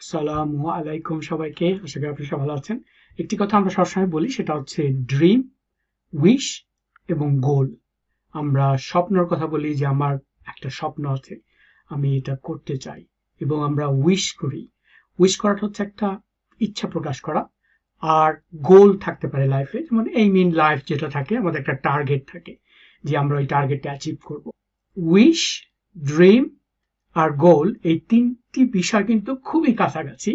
আসসালামু আলাইকুম সবাইকে। আশা করি আপনি সবাই ভালো আছেন। একটি কথা আমরা সবসময় বলি, সেটা হচ্ছে ড্রিম উইশ এবং গোল আমরা স্বপ্নের কথা বলি যে আমার একটা স্বপ্ন আছে, আমি এটা করতে চাই এবং আমরা উইশ করি। উইশ করাটা হচ্ছে একটা ইচ্ছা প্রকাশ করা, আর গোল থাকতে পারে লাইফে যেমন এই মিন লাইফ যেটা থাকে, আমাদের একটা টার্গেট থাকে যে আমরা ওই টার্গেটটা অ্যাচিভ করব। উইশ ড্রিম আর গোল, এই তিনটি বিষয় কিন্তু খুবই কাছাকাছি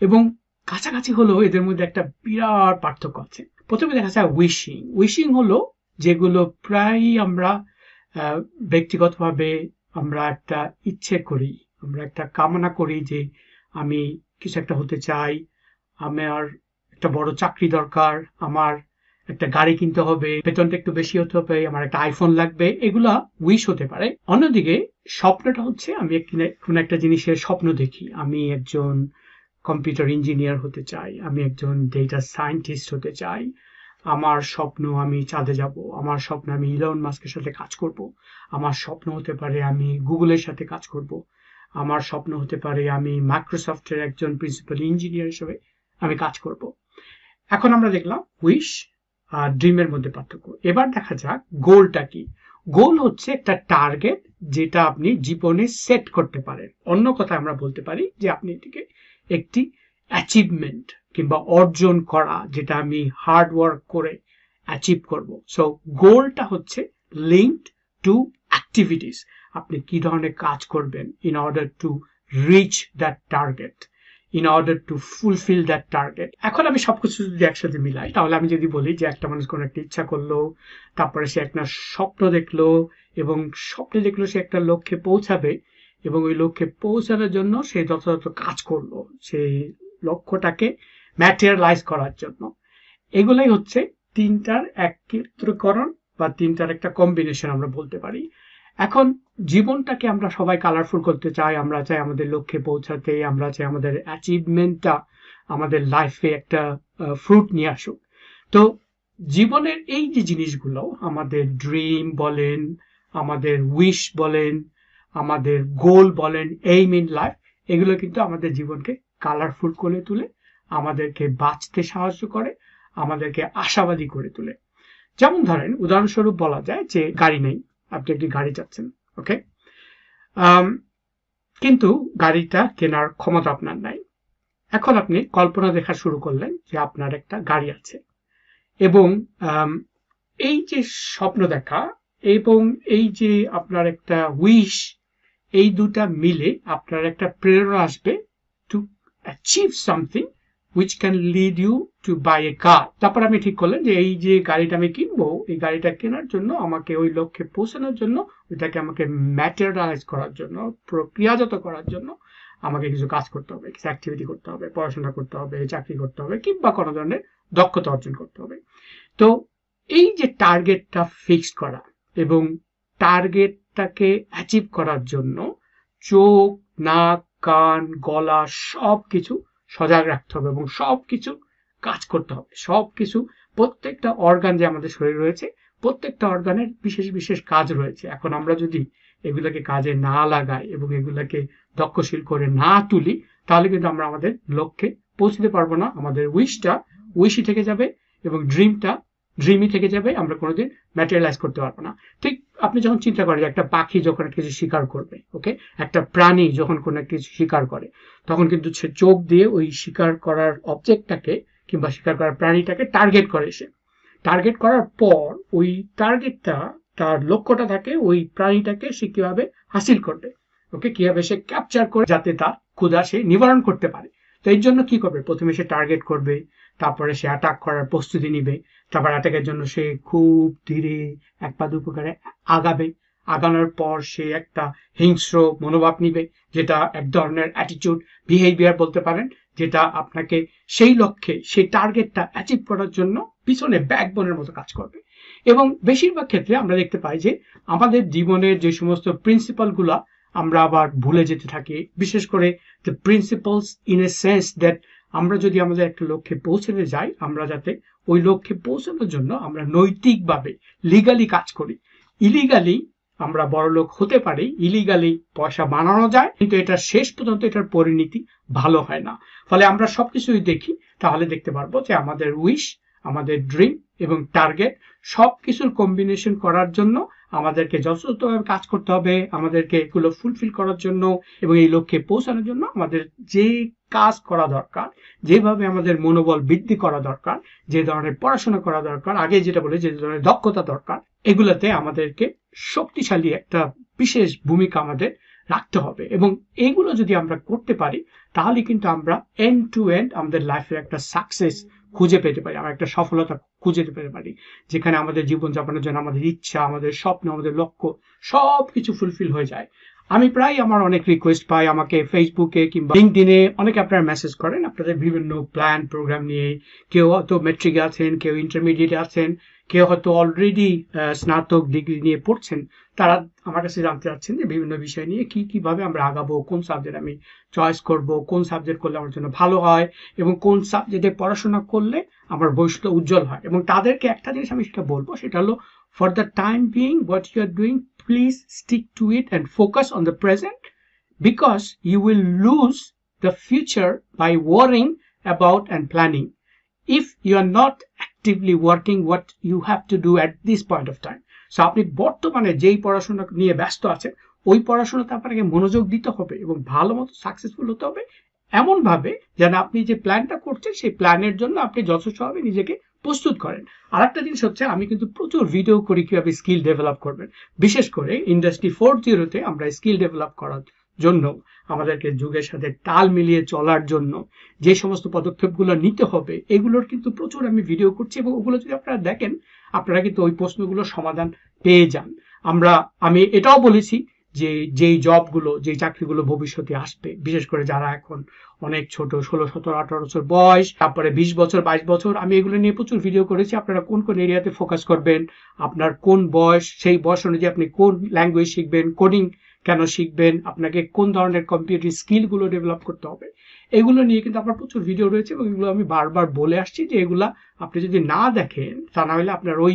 এবং কাছাকাছি হলেও এদের মধ্যে একটা বিরাট পার্থক্য আছে। প্রথমে দেখা যায় উইশিং উইশিং হলো যেগুলো প্রায় আমরা ব্যক্তিগতভাবে আমরা একটা ইচ্ছে করি, আমরা একটা কামনা করি যে আমি কিছু একটা হতে চাই, আমার একটা বড় চাকরি দরকার, আমার একটা গাড়ি কিনতে হবে, বেতনটা একটু বেশি হতে হবে, আমার একটা আইফোন লাগবে, এগুলা উইশ হতে পারে। অন্যদিকে স্বপ্নটা হচ্ছে আমি কোন একটা জিনিসের স্বপ্ন দেখি। আমি একজন কম্পিউটার ইঞ্জিনিয়ার হতে চাই, আমি একজন ডেটা সায়েন্টিস্ট হতে চাই। আমার স্বপ্ন আমি চাঁদে যাব, আমার স্বপ্ন আমি ইলন মাস্কের সাথে কাজ করব। আমার স্বপ্ন হতে পারে আমি গুগলের সাথে কাজ করব। আমার স্বপ্ন হতে পারে আমি মাইক্রোসফটের একজন প্রিন্সিপাল ইঞ্জিনিয়ার হিসেবে আমি কাজ করব। এখন আমরা দেখলাম উইশ আর ড্রিমের মধ্যে পার্থক্য। এবার দেখা যাক গোলটা কি। গোল হচ্ছে একটা টার্গেট যেটা আপনি জীবনে সেট করতে পারেন। অন্য কথা আমরা বলতে পারি যে আপনি এটিকে একটি অ্যাচিভমেন্ট কিংবা অর্জন করা যেটা আমি হার্ড ওয়ার্ক করে অ্যাচিভ করব। সো গোলটা হচ্ছে লিঙ্কড টু অ্যাক্টিভিটিস আপনি কি ধরনের কাজ করবেন in order to reach that target in order to fulfil that target এখন আমি সবকিছু যদি একসাথে মিলাই, তাহলে আমি যদি বলি যে একটা মানুষ কোনো একটা ইচ্ছা করল, তারপরে সে একটা স্বপ্ন দেখল এবং স্বপ্নে দেখল সে একটা লক্ষ্যে পৌঁছাবে এবং ওই লক্ষ্যে পৌঁছানোর জন্য সে যথাযথ কাজ করল, সেই লক্ষ্যটাকে ম্যাটেরিয়ালাইজ করার জন্য। এগুলোই হচ্ছে তিনটার একত্রীকরণ বা তিনটার একটা কম্বিনেশন আমরা বলতে পারি। এখন জীবনটাকে আমরা সবাই কালারফুল করতে চাই, আমরা চাই আমাদের লক্ষ্যে পৌঁছাতে, আমরা চাই আমাদের অ্যাচিভমেন্টটা আমাদের লাইফে একটা ফ্রুট নিয়ে আসুক। তো জীবনের এই যে জিনিসগুলো, আমাদের ড্রিম বলেন, আমাদের উইশ বলেন, আমাদের গোল বলেন এইম ইন লাইফ এগুলো কিন্তু আমাদের জীবনকে কালারফুল করে তুলে, আমাদেরকে বাঁচতে সাহায্য করে, আমাদেরকে আশাবাদী করে তোলে। যেমন ধরেন, উদাহরণস্বরূপ বলা যায় যে গাড়ি নেই। আপনি একটি গাড়ি চাচ্ছেন, ওকে? কিন্তু গাড়িটা কেনার ক্ষমতা আপনার নাই। এখন আপনি কল্পনা দেখা শুরু করলেন যে আপনার একটা গাড়ি আছে। এবং এই যে স্বপ্ন দেখা এবং এই যে আপনার একটা উইশ এই দুটা মিলে আপনার একটা প্রেরণা আসবে to achieve something which can lead you to buy a car তারপর আমি ঠিক করলেন যে এই যে গাড়িটা আমি কিনবো, এই গাড়িটা কেনার জন্য আমাকে ওই লক্ষ্যে পৌঁছানোর জন্য, ওইটাকে আমাকে ম্যাটেরিয়ালাইজ করার জন্য, প্রক্রিয়াজাত করার জন্য আমাকে কিছু কাজ করতে হবে, কিছু অ্যাক্টিভিটি করতে হবে, পড়াশোনা করতে হবে, চাকরি করতে হবে, কিংবা কোনো ধরনের দক্ষতা অর্জন করতে হবে। তো এই যে টার্গেটটা ফিক্স করা এবং টার্গেটটাকে অ্যাচিভ করার জন্য চোখ, নাক, কান, গলা সব কিছু সজাগ রাখতে হবে এবং সব কিছু কাজ করতে হবে। সব কিছু প্রত্যেকটা অর্গান যে আমাদের শরীর রয়েছে, প্রত্যেকটা অর্গানের বিশেষ বিশেষ কাজ রয়েছে। এখন আমরা যদি এগুলোকে কাজে না লাগাই এবং এগুলোকে দক্ষশীল করে না তুলি, তাহলে কিন্তু আমরা আমাদের লক্ষ্যে পৌঁছতে পারব না। আমাদের উইশটা উইশই থেকে যাবে এবং ড্রিমটা ড্রিমই থেকে যাবে। আমরা কোনোদিন ম্যাটেরিয়ালাইজ করতে পারব না। ঠিক আপনি যখন চিন্তা করেন যে একটা পাখি যখন একটা কিছু শিকার করবে ওকে? একটা প্রাণী যখন কোনো একটা শিকার করে, তখন কিন্তু সে চোখ দিয়ে ওই শিকার করার অবজেক্টটাকে কিংবা শিকার করার প্রাণীটাকে টার্গেট করে সে। টার্গেট করার পর ওই টার্গেটটা তার লক্ষ্যটা থাকে ওই প্রাণীটাকে সে কীভাবে হাসিল করবে, ওকে? কীভাবে সে ক্যাপচার করে যাতে তার ক্ষুধা সে নিবারণ করতে পারে। তো এর জন্য কি করবে? প্রথমে সে টার্গেট করবে, তারপরে সে অ্যাটাক করার প্রস্তুতি নিবে, তারপর অ্যাটাকের জন্য সে খুব ধীরে এক পা দুপকারে আগাবে। আগানোর পর সে একটা হিংস্র মনোভাব নিবে, যেটা এক ধরনের অ্যাটিটিউড বিহেভিয়ার বলতে পারেন, যেটা আপনাকে সেই লক্ষ্যে, সেই টার্গেটটা অ্যাচিভ করার জন্য পিছনে ব্যাকবোনের মতো কাজ করবে। এবং বেশিরভাগ ক্ষেত্রে আমরা দেখতে পাই যে, আমাদের জীবনের যে সমস্ত প্রিন্সিপালগুলা আমরা আবার ভুলে যেতে থাকি। বিশেষ করে the principles in a sense that আমরা যদি আমাদের একটা লক্ষ্যে পৌঁছাতে যাই, আমরা যাতে ওই লক্ষ্যে পৌঁছানোর জন্য আমরা নৈতিকভাবে লিগালি কাজ করি। ইলিগালি আমরা বড়লোক হতে পারি ইলিগালি পয়সা বানানো যায়, কিন্তু এটা শেষ পর্যন্ত এটার পরিণতি ভালো হয় না। ফলে আমরা সবকিছুই দেখি, তাহলে দেখতে পারব যে আমাদের উইশ আমাদের ড্রিম এবং টার্গেট সব কিছুর কম্বিনেশন করার জন্য আমাদেরকে যথাযথভাবে কাজ করতে হবে, আমাদেরকে এগুলো ফুলফিল করার জন্য এবং এই লক্ষ্যে পৌঁছানোর জন্য আমাদের যে কাজ করা দরকার, যেভাবে আমাদের মনোবল বৃদ্ধি করা দরকার, যে ধরনের পড়াশোনা করা দরকার, আগে যেটা বলে যে ধরনের দক্ষতা দরকার, এগুলোতে আমাদেরকে শক্তিশালী একটা বিশেষ ভূমিকা আমাদের রাখতে হবে। এবং এইগুলো যদি আমরা করতে পারি, তাহলে কিন্তু আমরা এন্ড টু এন্ড আমাদের লাইফের একটা সাকসেস খুঁজে পেতে পারি, আমরা একটা সফলতা খুঁজে পেতে পারি, যেখানে আমাদের জীবনযাপনের জন্য আমাদের ইচ্ছা, আমাদের স্বপ্ন, আমাদের লক্ষ্য সব কিছু ফুলফিল হয়ে যায়। আমি প্রায় আমার অনেক রিকোয়েস্ট পাই, আমাকে ফেসবুকে কিংবা লিঙ্কডিনে অনেকে আপনারা মেসেজ করেন, আপনাদের বিভিন্ন প্ল্যান প্রোগ্রাম নিয়ে কেউ হয়তো মেট্রিকে আছেন, কেউ ইন্টারমিডিয়েটে আছেন কেউ হয়তো অলরেডি স্নাতক ডিগ্রি নিয়ে পড়ছেন, তারা আমার কাছে জানতে চাচ্ছেন যে বিভিন্ন বিষয় নিয়ে কি, কীভাবে আমরা আগাবো, কোন সাবজেক্ট আমি চয়েস করব, কোন সাবজেক্ট করলে আমার জন্য ভালো হয় এবং কোন সাবজেক্টে পড়াশোনা করলে আমার ভবিষ্যৎ উজ্জ্বল হয়। এবং তাদেরকে একটা জিনিস আমি সেটা বলব, সেটা হলো for the time being what you are doing please stick to it and focus on the present because you will lose the future by worrying about and planning if you are not actively working, what you have to do at this point of time? So আপনি বর্তমানে যেই পড়াশোনা নিয়ে ব্যস্ত আছেন, ওই পড়াশোনাতে আপনাকে মনোযোগ দিতে হবে এবং ভালো সাকসেসফুল হতে হবে এমন ভাবে যেন আপনি যে প্ল্যানটা করছেন, সেই প্ল্যানের জন্য আপনি যথেষ্টভাবে নিজেকে প্রস্তুত করেন। আর একটা জিনিস হচ্ছে, আমি কিন্তু প্রচুর ভিডিও করি কীভাবে স্কিল ডেভেলপ করবেন। বিশেষ করে ইন্ডাস্ট্রি ফোর জিরোতে আমরা স্কিল ডেভেলপ করার জন্য আমাদেরকে যুগের সাথে তাল মিলিয়ে চলার জন্য যে সমস্ত পদক্ষেপগুলো নিতে হবে, এগুলোর কিন্তু প্রচুর আমি ভিডিও করছি এবং ওগুলো যদি আপনারা দেখেন, আপনারা কিন্তু ওই প্রশ্নগুলোর সমাধান পেয়ে যান। আমরা, আমি এটাও বলেছি যে যেই জবগুলো, যেই চাকরিগুলো ভবিষ্যতে আসবে, বিশেষ করে যারা এখন অনেক ছোট, ষোলো, সতেরো, আঠারো বছর বয়স, তারপরে বিশ বছর, বাইশ বছর, আমি এগুলো নিয়ে প্রচুর ভিডিও করেছি। আপনারা কোন কোন এরিয়াতে ফোকাস করবেন, আপনার কোন বয়স, সেই বয়স অনুযায়ী আপনি কোন ল্যাঙ্গুয়েজ শিখবেন কোডিং কেন শিখবেন? আপনাকে কোন ধরনের কম্পিউটার স্কিলগুলো ডেভেলপ করতে হবে? এগুলো নিয়ে কিন্তু আমার প্রচুর ভিডিও রয়েছে এবং এগুলো আমি বারবার বলে আসছি যে এগুলা আপনি যদি না দেখেন, তা না হলে আপনার ওই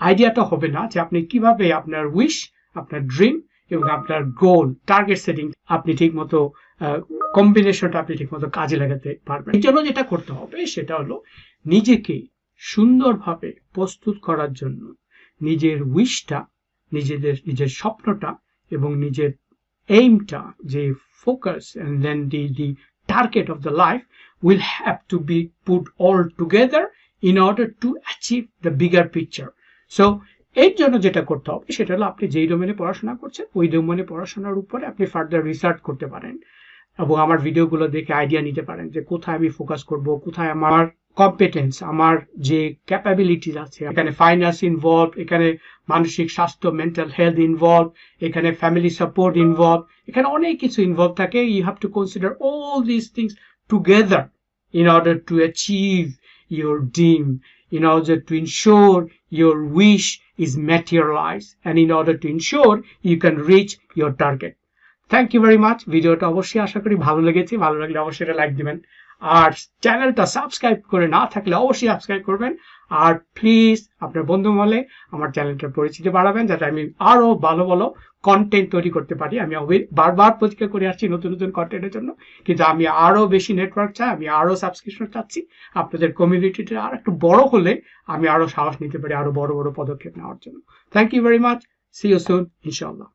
আইডিয়াটা হবে না যে আপনি কীভাবে আপনার উইশ আপনার ড্রিম এবং আপনার গোল টার্গেট সেটিং আপনি ঠিক মতো কম্বিনেশনটা আপনি ঠিক মতো কাজে লাগাতে পারবেন। এই জন্য যেটা করতে হবে সেটা হলো নিজেকে সুন্দরভাবে প্রস্তুত করার জন্য নিজের উইশটা নিজেদের, নিজের স্বপ্নটা এবং নিজের এইমটা যে focus and then the the target of the life will have to be put all together in order to achieve the bigger picture so এর জন্য যেটা করতে হবে, সেটা হলো আপনি যেই ডোমেনে পড়াশোনা করছেন, ওই ডোমেনে পড়াশোনার উপরে আপনি ফার্দার রিসার্চ করতে পারেন। এবং আমার ভিডিওগুলো দেখে আইডিয়া নিতে পারেন যে কোথায় আমি ফোকাস করব, কোথায় আমার কম্পিটেন্স আমার যে ক্যাপাবিলিটিস আছে এখানে ফাইন্যান্স ইনভলভ এখানে মানসিক স্বাস্থ্য মেন্টাল হেলথ ইনভলভ এখানে ফ্যামিলি সাপোর্ট ইনভলভ এখানে অনেক কিছু ইনভলভ থাকে। You have to consider all this things together in order to achieve your dream, in order to ensure your wish is materialized, and in order to ensure you can reach your target. Thank you very much ভিডিওটা অবশ্যই আশা করি ভালো লেগেছে। ভালো লাগলে অবশ্যই এটা like দিবেন। আর চ্যানেলটা সাবস্ক্রাইব করে না থাকলে অবশ্যই সাবস্ক্রাইব করবেন। আর প্লিজ আপনার বন্ধু মহলে আমার চ্যানেলটা পরিচিতি বাড়াবেন, যাতে আমি আরও ভালো ভালো কন্টেন্ট তৈরি করতে পারি। আমি বারবার প্রতিজ্ঞা করে আসছি নতুন নতুন কন্টেন্টের জন্য। কিন্তু আমি আরও বেশি নেটওয়ার্ক চাই, আমি আরও সাবস্ক্রিপশন চাচ্ছি। আপনাদের কমিউনিটিটা আর একটু বড় হলে আমি আরও সাহস নিতে পারি, আরও বড় বড় পদক্ষেপ নেওয়ার জন্য। Thank you very much see you soon ইনশাআল্লাহ